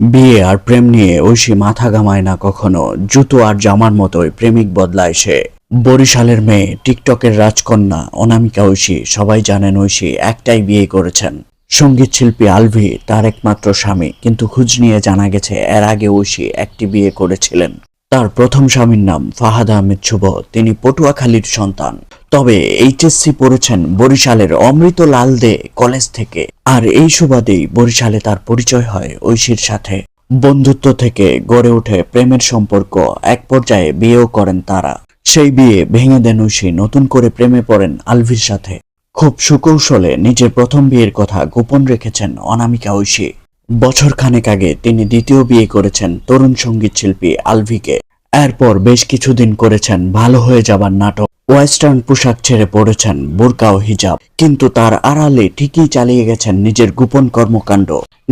বিয়ে আর প্রেম নিয়ে ঐশী মাথা ঘামায় না কখনো। জুতো আর জামার মতোই প্রেমিক বদলায় সে। বরিশালের মেয়ে, টিকটকের রাজকন্যা, অনামিকা ঐশী, সবাই জানেন ঐশী একটাই বিয়ে করেছেন। সংগীত শিল্পী আলভি, তার একমাত্র স্বামী, কিন্তু খোঁজ নিয়ে জানা গেছে এর আগে ঐশী একটি বিয়ে করেছিলেন। তার প্রথম স্বামীর নাম ফাহাদ আহমেদ শুভ, তিনি পটুয়াখালীর সন্তান। তবে এইচএসসি পড়েছেন বরিশালের অমৃত লাল দে কলেজ থেকে। আর এই সুবাদেই বরিশালে তার পরিচয় হয় ঐশীর সাথে। বন্ধুত্ব থেকে গড়ে ওঠে প্রেমের সম্পর্ক। এক পর্যায়ে বিয়েও করেন তারা। সেই বিয়ে ভেঙে দেন ঐশী, নতুন করে প্রেমে পড়েন আলভির সাথে। খুব সুকৌশলে নিজের প্রথম বিয়ের কথা গোপন রেখেছেন অনামিকা ঐশী। বছর খানেক আগে তিনি দ্বিতীয় বিয়ে করেছেন তরুণ সংগীত শিল্পী আলভিকে। এরপর বেশ কিছুদিন করেছেন ভালো হয়ে যাবার নাটক। ওয়েস্টার্ন পোশাক ছেড়ে পড়েছেন বোরকা ও হিজাব। কিন্তু তার আড়ালে ঠিকই চালিয়ে গেছেন নিজের গোপন কর্মকাণ্ড।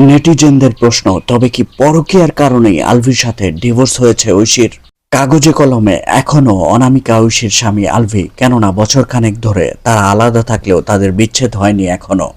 নেটিজেনদের প্রশ্ন, তবে কি পরকীয়ার কারণেই আলভির সাথে ডিভোর্স হয়েছে ঐশীর? কাগজে কলমে, এখনও অনামিকা ঐশীর স্বামী আলভি, কেননা বছরখানেক ধরে তারা আলাদা থাকলেও তাদের বিচ্ছেদ হয়নি এখনও।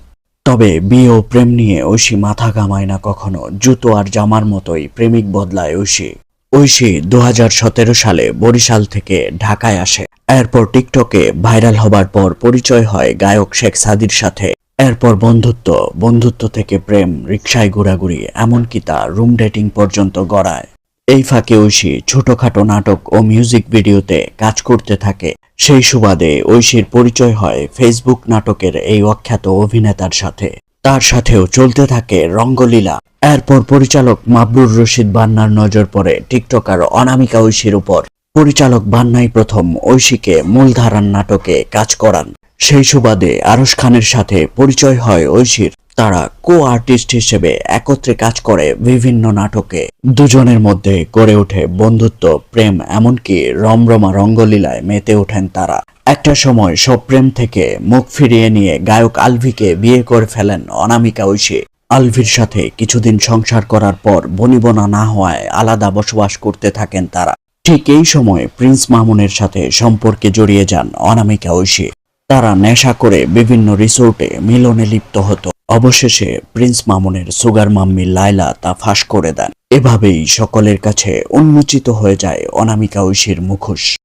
তবে বিয়ে ও প্রেম নিয়ে ঐশী মাথা ঘামায় না কখনো, জুতো আর জামার মতোই প্রেমিক বদলায় ঐশী। ঐশী দু হাজার সতেরো সালে বরিশাল থেকে ঢাকায় আসে। এরপর টিকটকে ভাইরাল হবার পর পরিচয় হয় গায়ক শেখ সাদির সাথে। এরপর বন্ধুত্ব বন্ধুত্ব থেকে প্রেম রিক্সায় ঘোরাঘুরি, এমনকি তা রুম ডেটিং পর্যন্ত গড়ায়। এই ফাঁকে ঐশী ছোটখাটো নাটক ও মিউজিক ভিডিওতে কাজ করতে থাকে। সেই সুবাদে ঐশীর পরিচয় হয় ফেসবুক নাটকের এই অখ্যাত অভিনেতার সাথে। তার সাথেও চলতে থাকে রঙ্গলীলা। এরপর পরিচালক মাবরুর রশিদ বান্নার নজর পড়ে টিকটকার অনামিকা ঐশীর উপর। পরিচালক বান্নাই প্রথম ঐশীকে মূলধারার নাটকে কাজ করান। সেই সুবাদে আরশ খানের সাথে পরিচয় হয় ঐশীর। তারা কো আর্টিস্ট হিসেবে একত্রে কাজ করে বিভিন্ন নাটকে। দুজনের মধ্যে গড়ে ওঠে বন্ধুত্ব, প্রেম, এমনকি রমরমা রঙ্গলীলায় মেতে ওঠেন তারা। একটা সময় সব প্রেম থেকে মুখ ফিরিয়ে নিয়ে গায়ক আলভিকে বিয়ে করে ফেলেন অনামিকা ঐশী। আলভির সাথে কিছুদিন সংসার করার পর বনিবনা না হওয়ায় আলাদা বসবাস করতে থাকেন তারা। ঠিক এই সময় প্রিন্স মামুনের সাথে সম্পর্কে জড়িয়ে যান অনামিকা ঐশী। তারা নেশা করে বিভিন্ন রিসোর্টে মিলনে লিপ্ত হতো। অবশেষে প্রিন্স মামুনের সুগার মাম্মি লাইলা তা ফাঁস করে দেন। এভাবেই সকলের কাছে উন্মোচিত হয়ে যায় অনামিকা ঐশীর মুখোশ।